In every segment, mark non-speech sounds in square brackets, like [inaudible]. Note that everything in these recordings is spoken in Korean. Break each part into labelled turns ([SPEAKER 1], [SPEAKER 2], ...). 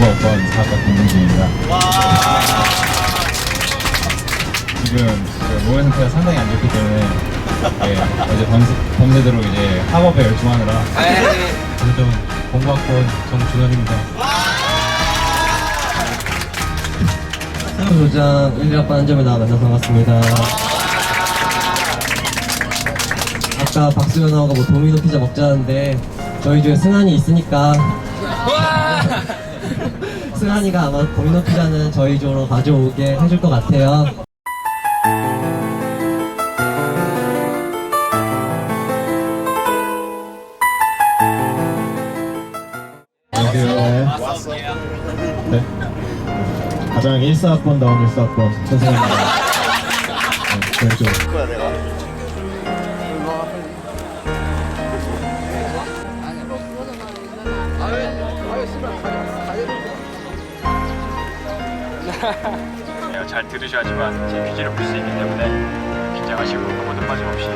[SPEAKER 1] 사건 사건 공부 중입니다. 지금 그 몸의 상태가 상당히 안 좋기 때문에 예, 어제 밤새, 밤새도록 이제 학업에 열중하느라 그래서 좀 공부학번 정준원입니다.
[SPEAKER 2] 새로운 도장 1학번 한 점을 나와 만나서 반갑습니다. 아까 박수현 나오가 뭐 도미노 피자 먹자는데 저희 중에 승환이 있으니까 승환이가 아마 도미노 피자는 저희 쪽으로 가져오게 해줄 것 같아요.
[SPEAKER 1] 안녕하세요. 네. 가장 1사학번다운 1사학번 선생님입니다. 네, 저희 좀
[SPEAKER 3] 네, 잘 들으셔야지만 제 퀴즈를 풀 수 있기 때문에 긴장하시고 아무도 빠짐없이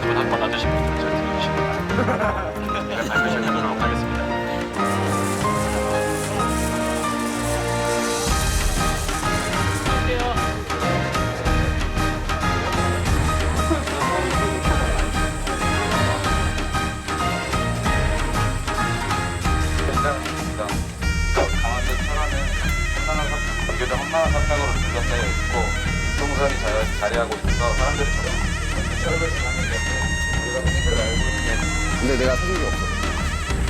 [SPEAKER 3] 돈한번 놔두시면 잘 들으시기 바랍니다. 제가 발표시켜보도록 하겠습니다.
[SPEAKER 4] 괜찮습니다. 삽, 비교적 한만한 삽각으로 둘러싸여 있고 동선이 잘, 자리하고 있어서 사람들이 전부 철거를 하는 데 우리가 흔히들 알고 있는
[SPEAKER 5] 근데 내가 사준 게 없어.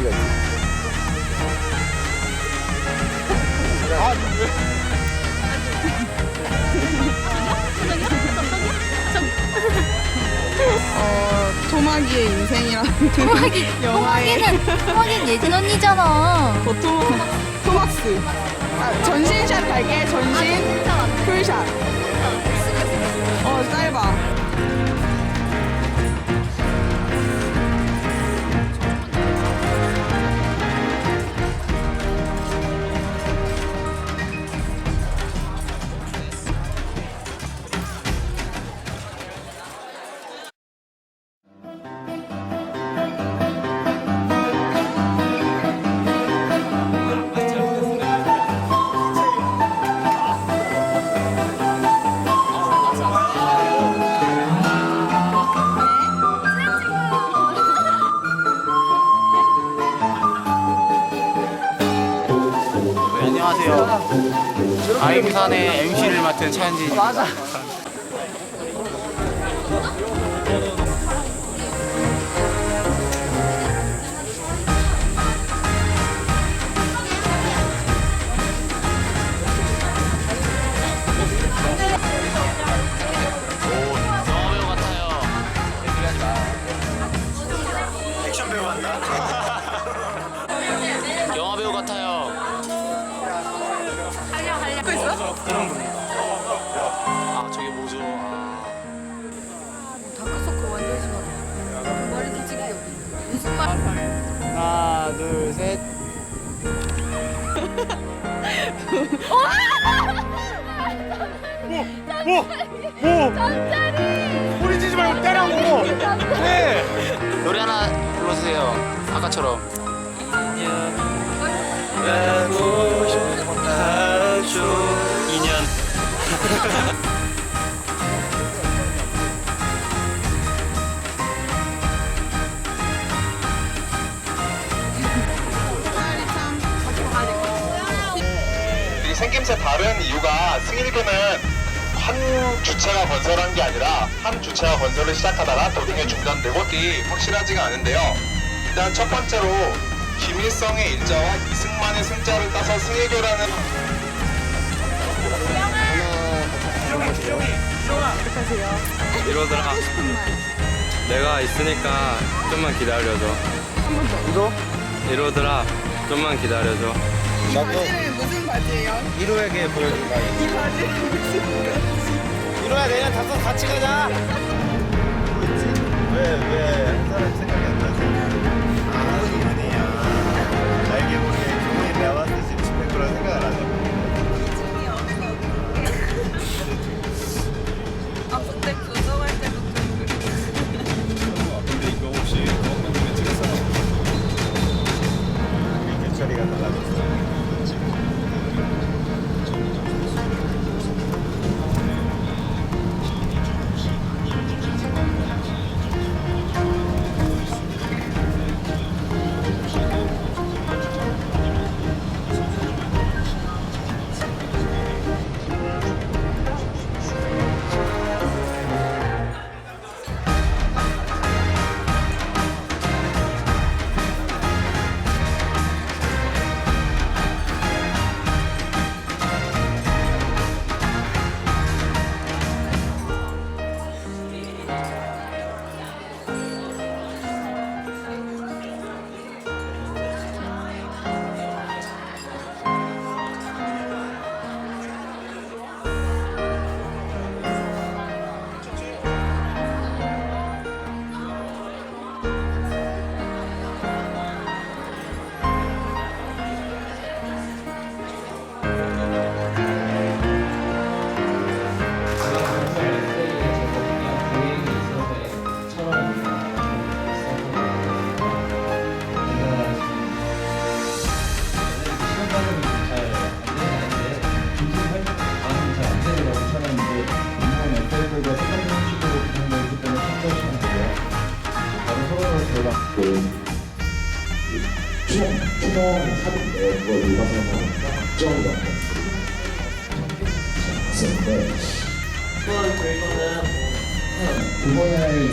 [SPEAKER 5] 네가 있어.
[SPEAKER 6] 어, 토마기의 인생이라는 [laughs]
[SPEAKER 7] 토마기,
[SPEAKER 6] 영화의
[SPEAKER 7] 토마기는, 토마기는 예진 언니잖아.
[SPEAKER 6] 어, 토, 토막스 아, 전신샷 갈게 전신. 풀샷. 어 짧아
[SPEAKER 8] 아임산의 MC를 맡은 차현진. 맞아. 영
[SPEAKER 3] 소리 지지 말고 때라고!
[SPEAKER 8] 노래 하나 불러주세요. 아까처럼. 인연.
[SPEAKER 5] 승일교는 한 주체가 건설한 게 아니라 한 주체가 건설을 시작하다가 도중에 중단되고 이 확실하지가 않은데요. 일단 첫 번째로 김일성의 일자와 이승만의 승자를 따서 승일교라는
[SPEAKER 4] 이러더라. 내가 있으니까 좀만 기다려줘. 이거? 이러더라. 좀만 기다려줘.
[SPEAKER 6] 바지는 무슨 바지예요?
[SPEAKER 4] 이로에게 보여줄 거야.
[SPEAKER 6] 이 바지는 무슨 바지?
[SPEAKER 4] 이로야 내년 다섯 같이 가자.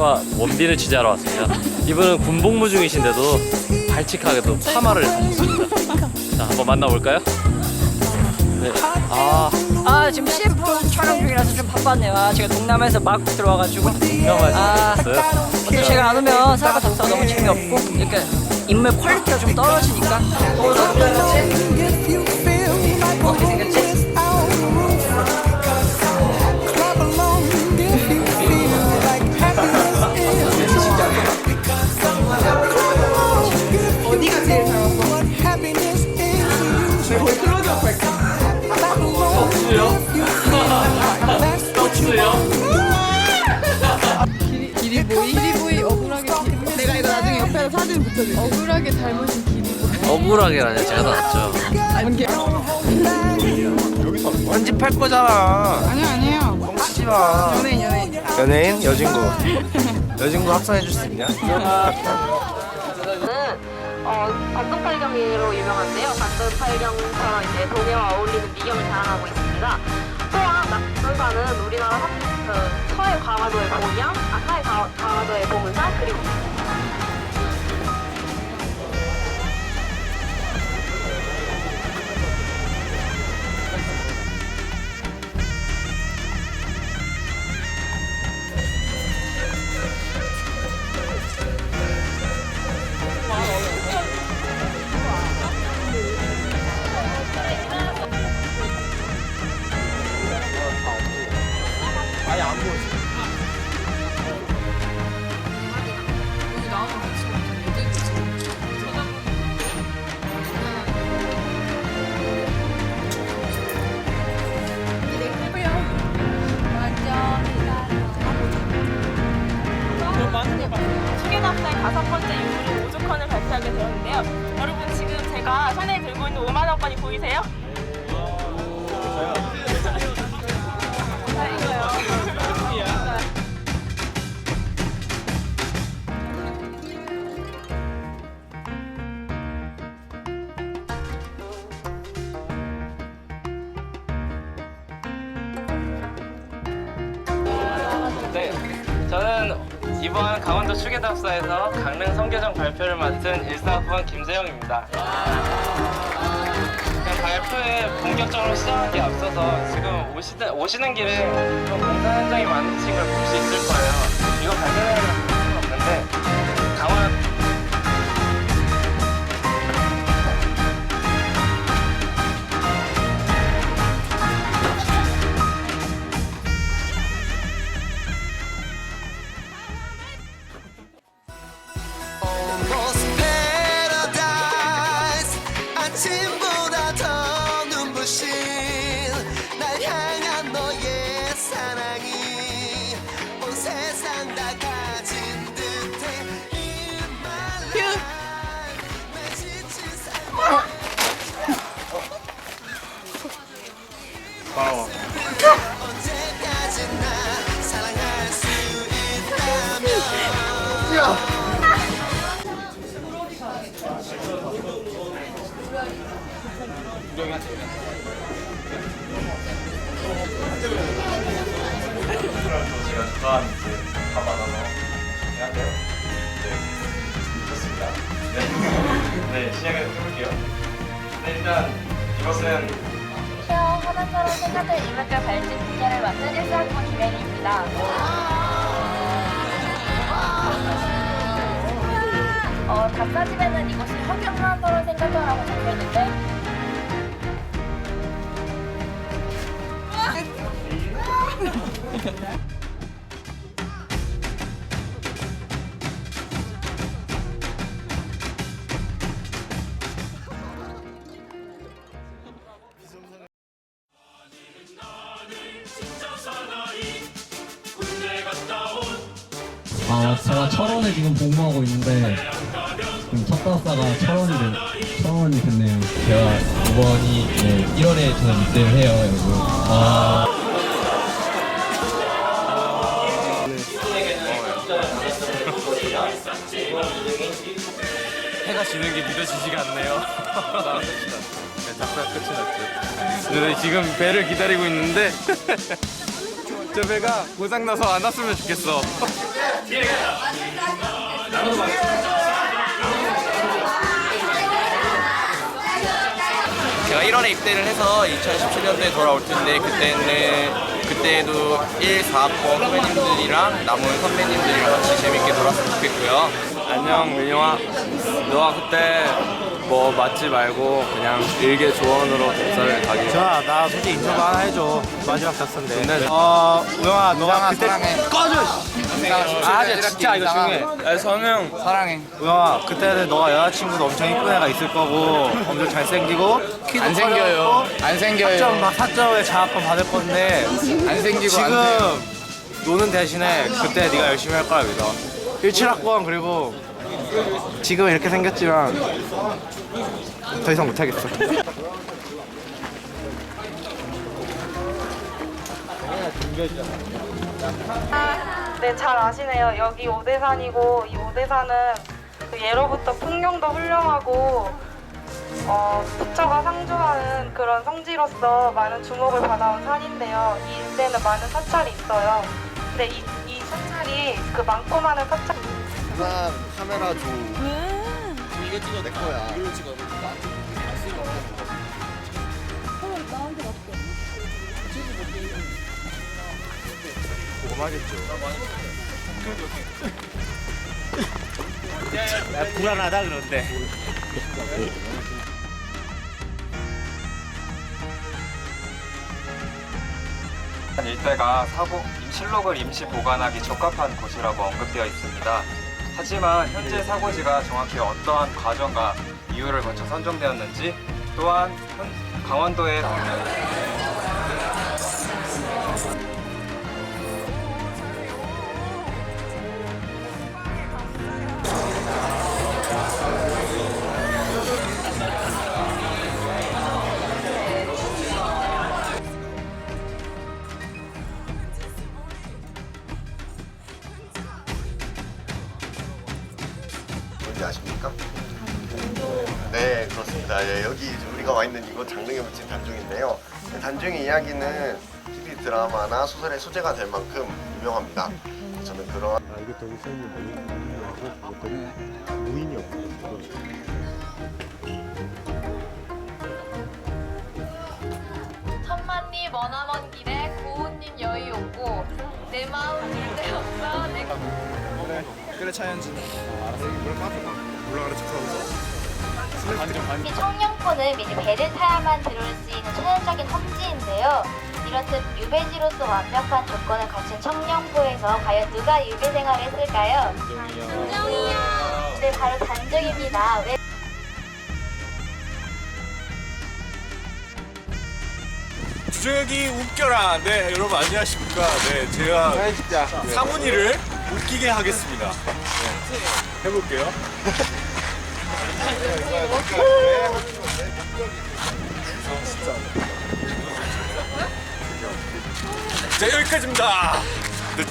[SPEAKER 9] 과 원빈을 취재하러 왔습니다. 이분은 군복무 중이신데도 발칙하게도 파마를 하셨습니다. 자, 한번 만나볼까요? 네. 아,
[SPEAKER 7] 아 지금 CF 촬영 중이라서 좀 바빴네요. 아 제가 동남아에서 막 들어와가지고.
[SPEAKER 9] 동남아에서
[SPEAKER 7] 아,
[SPEAKER 9] 오셨어요?
[SPEAKER 7] 또 제가 안 오면 사과 답사가 너무 재미없고 이렇게 인물 퀄리티가 좀 떨어지니까. 어, 생겼지? 어떻게 생겼지?
[SPEAKER 6] 억울하게 닮으신 길이 보이
[SPEAKER 9] 억울하게라뇨. 제가 다 낫죠.
[SPEAKER 6] 아니
[SPEAKER 10] 편집할 거잖아.
[SPEAKER 6] 아니요 아니에요
[SPEAKER 10] 뻥치지 마.
[SPEAKER 6] 연예인 연예인
[SPEAKER 10] 연예인 여진구. 여진구 합성해 줄 수 있냐?
[SPEAKER 7] 어, 관동팔경이로 유명한데요. 관동팔경처럼 이제 동해와 어울리는 미경을 자랑하고 있습니다. 또한 낙선사는 우리나라 한, 그, 서해 강화도의 봉양, 아, 서해 가, 강화도의 봉사, 그리고
[SPEAKER 11] 여러분 지금 제가 손에 들고 있는 5만 원권이 보이세요?
[SPEAKER 9] 오시는, 오시는 길에 좀 공사 현장이 많으신 걸볼수 있을 거예요. 이거 발견하는 건 없는데
[SPEAKER 1] 해할게요. 네, 시작을 해볼게요. 네, 일단 이것은
[SPEAKER 7] 안녕하세요. 하나처럼 생각을 이물결 발진 문제를 맡은 1사학번 김혜리입니다. 어, 답사집에는 이것이 환경하나처럼 생각하라고 적혀있는데.
[SPEAKER 2] 아 제가 철원에 지금 복무하고 있는데 지금 첫 답사가 철원이 됐, 철원이 됐네요.
[SPEAKER 12] 제가 이번이 네, 1월에 저는 입대를 해요, 여러분. 아, [laughs]
[SPEAKER 13] 해가 지는 게 믿어지지가 않네요. [laughs] 네, 작사 끝이 났죠. 네, 지금 배를 기다리고 있는데 [laughs] 저 배가 고장 나서 안 왔으면 좋겠어. 제가 1월에 입대를 해서 2017년도에 돌아올 텐데 그때는 그때도 1, 4학번 후배님들이랑 남은 선배님들이랑 같이 재밌게 놀았으면 좋겠고요. 안녕 민영아. 너가 그때 뭐 맞지 말고 그냥 일개 조언으로 독서를 가기.
[SPEAKER 8] 자, 나 솔직히 인터뷰 하나 해줘. 마지막 작사인데.
[SPEAKER 13] 근데
[SPEAKER 8] 어, 우영아, 너가 그때 꺼져.
[SPEAKER 13] 아, 근데 진짜 이거 중요해. 아, 선웅 사랑해.
[SPEAKER 8] 우영아, 그때는 너가 여자친구도 엄청 이쁜 애가 있을 거고, 엄청 잘생기고, 키도
[SPEAKER 13] 안 생겨요. 안 생겨요.
[SPEAKER 8] 4점 막 4점에 장학금 받을 건데,
[SPEAKER 13] 안 생기고 안
[SPEAKER 8] 지금 노는 대신에 그때 네가 열심히 할 거라 믿어. 17학번 그리고 지금 이렇게 생겼지만 더 이상 못하겠어.
[SPEAKER 11] 네, 잘 아시네요. 여기 오대산이고 이 오대산은 그 예로부터 풍경도 훌륭하고 어, 부처가 상주하는 그런 성지로서 많은 주목을 받아온 산인데요. 이 일대는 많은 사찰이 있어요. 근데 이, 이 사찰이 그 많고 많은 사찰
[SPEAKER 13] 나 카메라 줘. 이거 찍어 내 거야. 이걸로 찍어.
[SPEAKER 8] 고마겠죠. 야, 불안하다 그런데.
[SPEAKER 1] 일대가 사고 실록을 임시 보관하기 적합한 곳이라고 언급되어 있습니다. 하지만 현재 사고지가 정확히 어떠한 과정과 이유를 거쳐 선정되었는지 또한 현- 강원도의
[SPEAKER 14] 단중인데요. 단중의 이야기는 TV 드라마나 소설의 소재가 될 만큼 유명합니다. 저는 그런
[SPEAKER 7] 천만리 머나먼 길에 고운님 여의 없고 내 마음 일대 없어 내
[SPEAKER 13] 그래 차현진. 올라가는 척하면서.
[SPEAKER 7] 이 청량포는 미리 배를 타야만 들어올 수 있는 천연적인 험지인데요. 이렇듯 유배지로서 완벽한 조건을 갖춘 청량포에서 과연 누가 유배 생활을 했을까요? 단정이요. 네, 바로 단정입니다. 왜
[SPEAKER 8] 주정혁이 웃겨라. 네, 여러분 안녕하십니까. 네, 제가 사문이를 웃기게 하겠습니다. 네, 해볼게요. [laughs] 자, 여기까지입니다.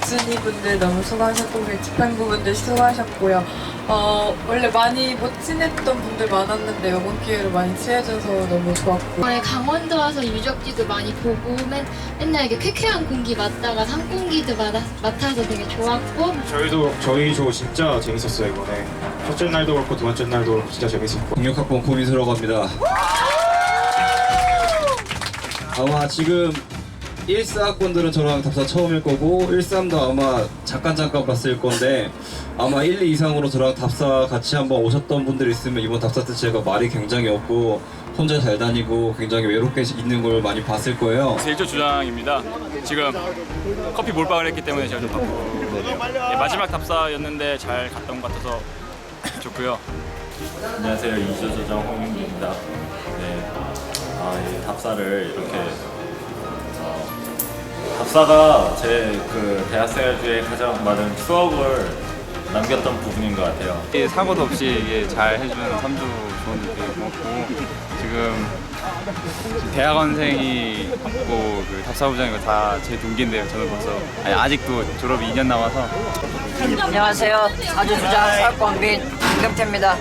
[SPEAKER 15] 순이분들 너무 수고하셨고 집행부분들 수고하셨고요. 어, 원래 많이 못 친했던 분들 많았는데 이번 기회로 많이 친해져서 너무 좋았고
[SPEAKER 7] 네, 강원도 와서 유적지도 많이 보고 맨, 맨날 이렇게 쾌쾌한 공기 맡다가 산 공기도 맡아, 맡아서 되게 좋았고
[SPEAKER 8] 저희도 저희 조 진짜 재밌었어요 이번에. 첫째 날도 그렇고 두 번째 날도 그렇고 진짜 재밌었고.
[SPEAKER 12] 06학번 고민수라고 합니다. 아마 지금 1사학번들은 저랑 답사 처음일 거고 1삼도 아마 잠깐 잠깐 봤을 건데 아마 1, 2 이상으로 저랑 답사 같이 한번 오셨던 분들 있으면 이번 답사 때 제가 말이 굉장히 없고 혼자 잘 다니고 굉장히 외롭게 있는 걸 많이 봤을 거예요.
[SPEAKER 16] 제 1조 주장입니다. 지금 커피 몰빵을 했기 때문에 제가 좀 바쁘고 네, 마지막 답사였는데 잘 갔던 것 같아서 좋고요.
[SPEAKER 5] 안녕하세요. 이조 조정 홍윤기입니다. 네, 아, 이 답사를 이렇게 어, 답사가 제 그 대학생활 중에 가장 많은 추억을 남겼던 부분인 것 같아요.
[SPEAKER 1] 사고도 없이 이게 잘 해주는 삼주 조원님께 고맙고 지금 대학원생이 있고 그 답사부장이고 다 제 동기인데요. 저는 벌써 아니, 아직도 졸업이 2년 남아서
[SPEAKER 17] 안녕하세요. 사주주장 사건빈 김경태입니다.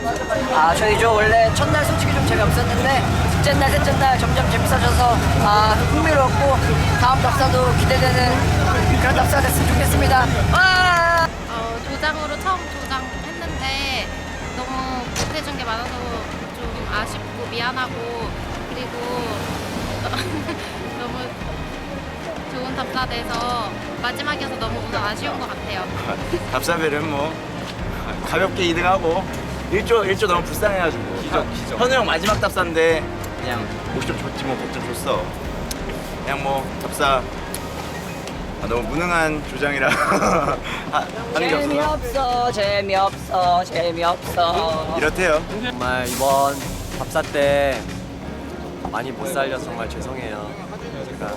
[SPEAKER 17] 아 저희 조 원래 첫날 솔직히 좀 재미없었는데 둘째 날, 셋째 날 점점 재밌어져서 아 흥미롭고 다음 답사도 기대되는 그런 답사가 됐으면 좋겠습니다. 와!
[SPEAKER 7] 어, 조장으로 처음 조장했는데 너무 못해준 게 많아서 좀 아쉽고 미안하고 그리고 [laughs] 너무 좋은 답사 돼서 마지막이어서 너무 오늘 아쉬운 것 같아요.
[SPEAKER 10] 답사별은 뭐 가볍게 2등하고 1조 1조 너무 불쌍해가지고. 기적 기적. 현우 형 마지막 답사인데 그냥 50점 줬지 뭐 100점 줬어 그냥 뭐 답사. 아, 너무 무능한 조장이라. [laughs] 하- 하는 게 없어서.
[SPEAKER 17] 재미없어, 재미없어, 재미없어.
[SPEAKER 10] 이렇대요.
[SPEAKER 18] 정말 이번 답사 때 많이 못 살려서 정말 죄송해요. 제가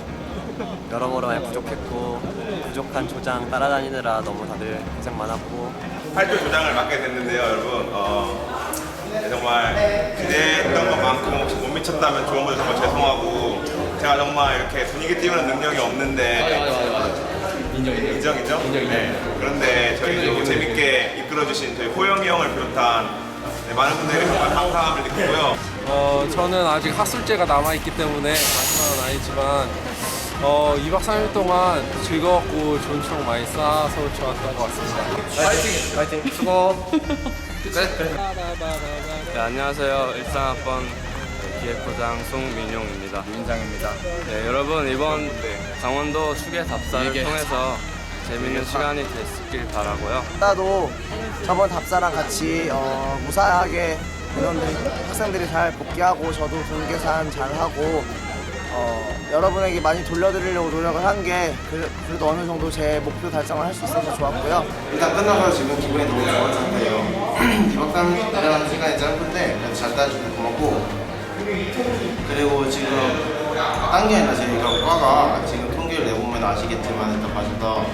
[SPEAKER 18] 여러모로 많이 부족했고 부족한 조장 따라다니느라 너무 다들 고생 많았고
[SPEAKER 19] 8조 조장을 맡게 됐는데요, 여러분. 어, 네, 정말 기대했던 것만큼 혹시 못 미쳤다면 좋은 거 정말 죄송하고 제가 정말 이렇게 분위기 띄우는 능력이 없는데 인정 인정 인정 네. 그런데 저희 너무 재밌게 이끌어주신 저희 호영이 형을 비롯한 네, 많은 분들이 정말 감사함을 느끼고요.
[SPEAKER 20] 어, 저는 아직 학술제가 남아있기 때문에 마지막은 아니지만 어, 2박 3일 동안 즐거웠고 좋은 추억 많이 쌓아서 좋았던 것 같습니다.
[SPEAKER 10] 파이팅! 파이팅! 수고! [laughs]
[SPEAKER 9] 네, 안녕하세요. 일상 학번 기획부장 송민용입니다. 민장입니다. 네, 여러분 이번 강원도 추계 답사를 통해서 재밌는 시간이 됐길 바라고요.
[SPEAKER 21] 나도 저번 답사랑 같이 어, 무사하게 인원들이 학생들이 잘 복귀하고 저도 동계산 잘 하고 어, 여러분에게 많이 돌려드리려고 노력을 한 게 그래도 어느 정도 제 목표 달성을 할 수 있어서 좋았고요.
[SPEAKER 14] 일단 끝나서 지금 기분이 너무 좋은 상태예요. 2박 3일이라는 시간이 짧은데 그래도 잘 따라주셔서 고맙고 그리고 지금 당연히 저희가 과가 지금 통계를 내보면 아시겠지만 일단 봐준다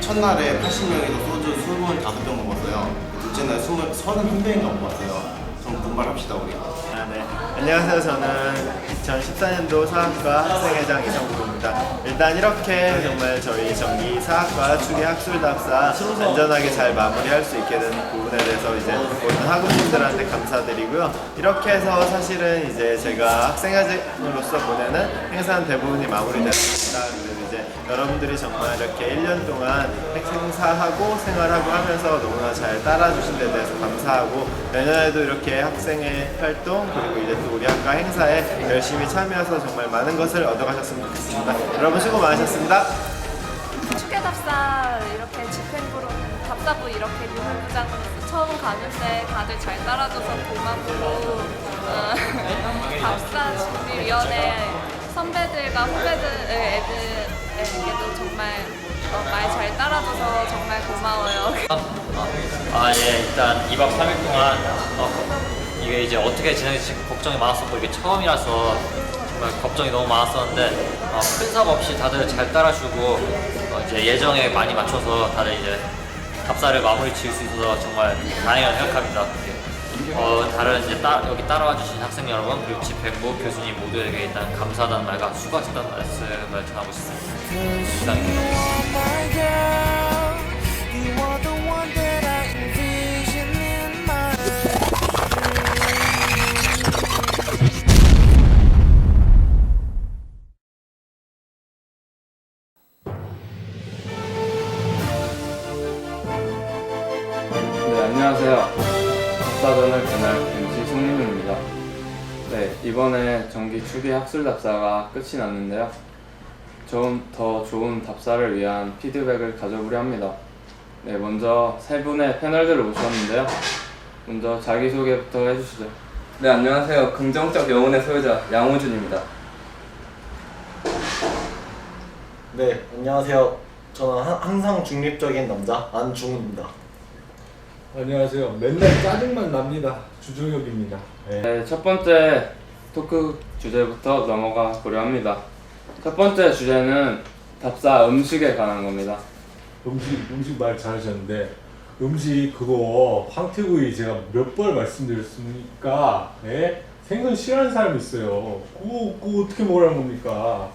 [SPEAKER 14] 첫날에 80명에서 소주 25병 먹었어요. 둘째 날 20, 31병인가 먹었어요. 좀 분발합시다 우리.
[SPEAKER 4] 안녕하세요. 저는 2014년도 사학과 학생회장 이성구입니다. 일단 이렇게 정말 저희 정기 사학과 추계 학술답사 안전하게 잘 마무리할 수 있게 된 부분에 대해서 이제 모든 학우분들한테 감사드리고요. 이렇게 해서 사실은 이제 제가 학생회장으로서 보내는 행사는 대부분이 마무리됐습니다. 여러분들이 정말 이렇게 1년 동안 행사하고 생활하고 하면서 너무나 잘 따라주신 데 대해서 감사하고 내년에도 이렇게 학생회 활동 그리고 이제 또 우리 학과 행사에 열심히 참여해서 정말 많은 것을 얻어가셨으면 좋겠습니다. 여러분 수고 많으셨습니다.
[SPEAKER 22] 축계 답사 이렇게 집행부로 답사부 이렇게 유무부장으로서 처음 가는데 다들 잘 따라줘서 고맙고 어, [laughs] 답사 준비위원회 선배들과 후배들 애들 에게도 정말 어, 말잘 따라줘서 정말 고마워요. [laughs]
[SPEAKER 23] 아, 예, 일단 2박 3일 동안 어, 이게 이제 어떻게 진행될지 걱정이 많았었고 이게 처음이라서 정말 걱정이 너무 많았었는데 어, 큰 사고 없이 다들 잘 따라주고 어, 이제 예정에 많이 맞춰서 다들 이제 답사를 마무리 지을 수 있어서 정말 다행이라고 생각합니다. 어, 다른 이제 따, 여기 따라와 주신 학생 여러분 그리고 집행부 교수님 모두에게 일단 감사하다는 말과 수고하셨다는 말씀을 전하고 싶습니다.
[SPEAKER 1] 네, 안녕하세요. 답사전을 그날 MC 송민우입니다. 네,
[SPEAKER 10] 네, 이번에 정기 추기 학술 답사가 끝이 났는데요. 좀 더 좋은 답사를 위한 피드백을 가져보려 합니다. 네, 먼저 세 분의 패널들을 모셨는데요. 먼저 자기소개부터 해주시죠.
[SPEAKER 24] 네 안녕하세요 긍정적 영혼의 소유자 양호준입니다
[SPEAKER 25] 네, 안녕하세요. 저는 하- 항상 중립적인 남자 안중훈입니다.
[SPEAKER 26] 안녕하세요. 맨날 짜증만 납니다. 주종혁입니다.
[SPEAKER 10] 네, 첫 번째 토크 주제부터 넘어가 보려 합니다. 첫 번째 주제는 답사 음식에 관한 겁니다.
[SPEAKER 26] 음식 음식 말 잘하셨는데 음식 그거 황태구이 제가 몇 번 말씀드렸습니까? 예? 생선 싫어하는 사람이 있어요. 그거, 그거 어떻게 먹으라는 겁니까?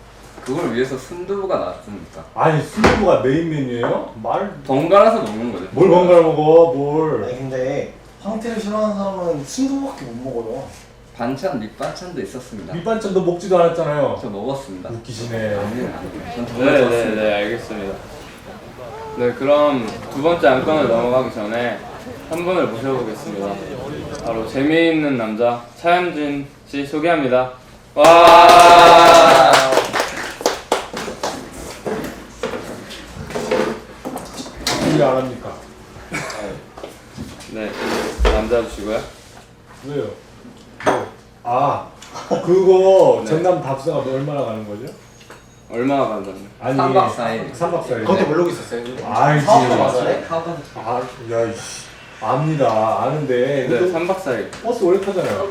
[SPEAKER 24] 그걸 위해서 순두부가 나왔습니까?
[SPEAKER 26] 아니 순두부가 메인 메뉴예요? 말
[SPEAKER 24] 번갈아서 먹는 거죠
[SPEAKER 26] 뭘 번갈아 먹어 뭘?
[SPEAKER 25] 아니 근데 황태를 싫어하는 사람은 순두부밖에 못 먹어요.
[SPEAKER 24] 반찬 밑반찬도 있었습니다
[SPEAKER 26] 밑반찬도 먹지도 않았잖아요.
[SPEAKER 24] 저 먹었습니다
[SPEAKER 26] 웃기시네.
[SPEAKER 24] 전 정말
[SPEAKER 10] 네, 네,
[SPEAKER 24] 좋았습니다
[SPEAKER 10] 네, 알겠습니다. 네, 그럼 두 번째 안건을 넘어가기 전에 한 분을 모셔보겠습니다. 바로 재미있는 남자 차현진 씨 소개합니다. 와!
[SPEAKER 26] 일안 합니까?
[SPEAKER 10] 네, 남자 주시고요.
[SPEAKER 26] 왜요? 뭐? 아 그거 [laughs]
[SPEAKER 10] 네.
[SPEAKER 26] 전남 답사가 얼마나 가는 거죠?
[SPEAKER 10] 얼마나 간다는?
[SPEAKER 26] 아니
[SPEAKER 24] 삼박 사일.
[SPEAKER 26] 3박 4일
[SPEAKER 25] 그것도 모르고 있었어요.
[SPEAKER 26] 알지
[SPEAKER 25] 맞아요?
[SPEAKER 26] 아, 야, 이씨. 압니다 아는데
[SPEAKER 10] 네,
[SPEAKER 26] 그래도
[SPEAKER 10] 3박 4일.
[SPEAKER 26] 버스 오래 타잖아요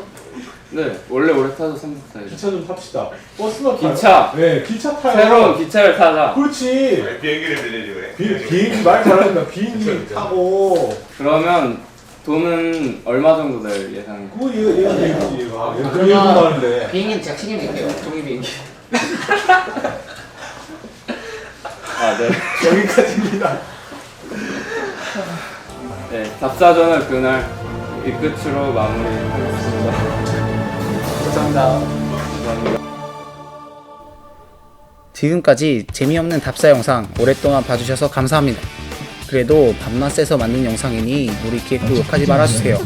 [SPEAKER 10] 네, 원래 오래 타도 3박 4일.
[SPEAKER 26] 기차 좀 탑시다 버스만 타요
[SPEAKER 10] 기차.
[SPEAKER 26] 네 기차 타요
[SPEAKER 10] 새로운 기차를 타자.
[SPEAKER 26] 그렇지
[SPEAKER 14] 비행기를 빌리려고 해.
[SPEAKER 26] 비, 비행기 말 잘하니까 비행기 타고
[SPEAKER 10] 그러면 돈은 얼마 정도 될 예상?
[SPEAKER 26] 그거 얘가 얘가 되겠지 얘가 얘가 그 얘기 많은데
[SPEAKER 27] 비행기는 제가 책임질게요. 종이 비행기. [laughs]
[SPEAKER 10] 아, 네.
[SPEAKER 26] 여기까지입니다
[SPEAKER 10] 네, 답사전을 그날 이 끝으로 마무리하겠습니다.
[SPEAKER 26] 감사합니다.
[SPEAKER 10] 감사합니다.
[SPEAKER 28] 지금까지 재미없는 답사 영상 오랫동안 봐주셔서 감사합니다. 그래도 밥맛 세서 만든 영상이니 우리 기획도 욕하지 말아주세요.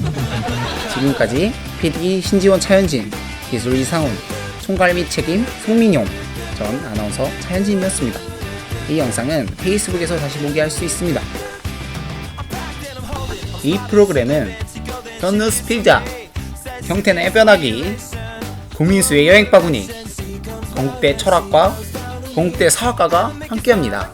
[SPEAKER 28] 지금까지 PD 신지원 차현진, 기술 이상훈, 총괄 및 책임 송민용, 전 아나운서 차현진이었습니다. 이 영상은 페이스북에서 다시 보기 할 수 있습니다. 이 프로그램은 현누스 필자, 형태는 변하기, 고민수의 여행 바구니, 건국대 철학과, 건국대 사학과가 함께합니다.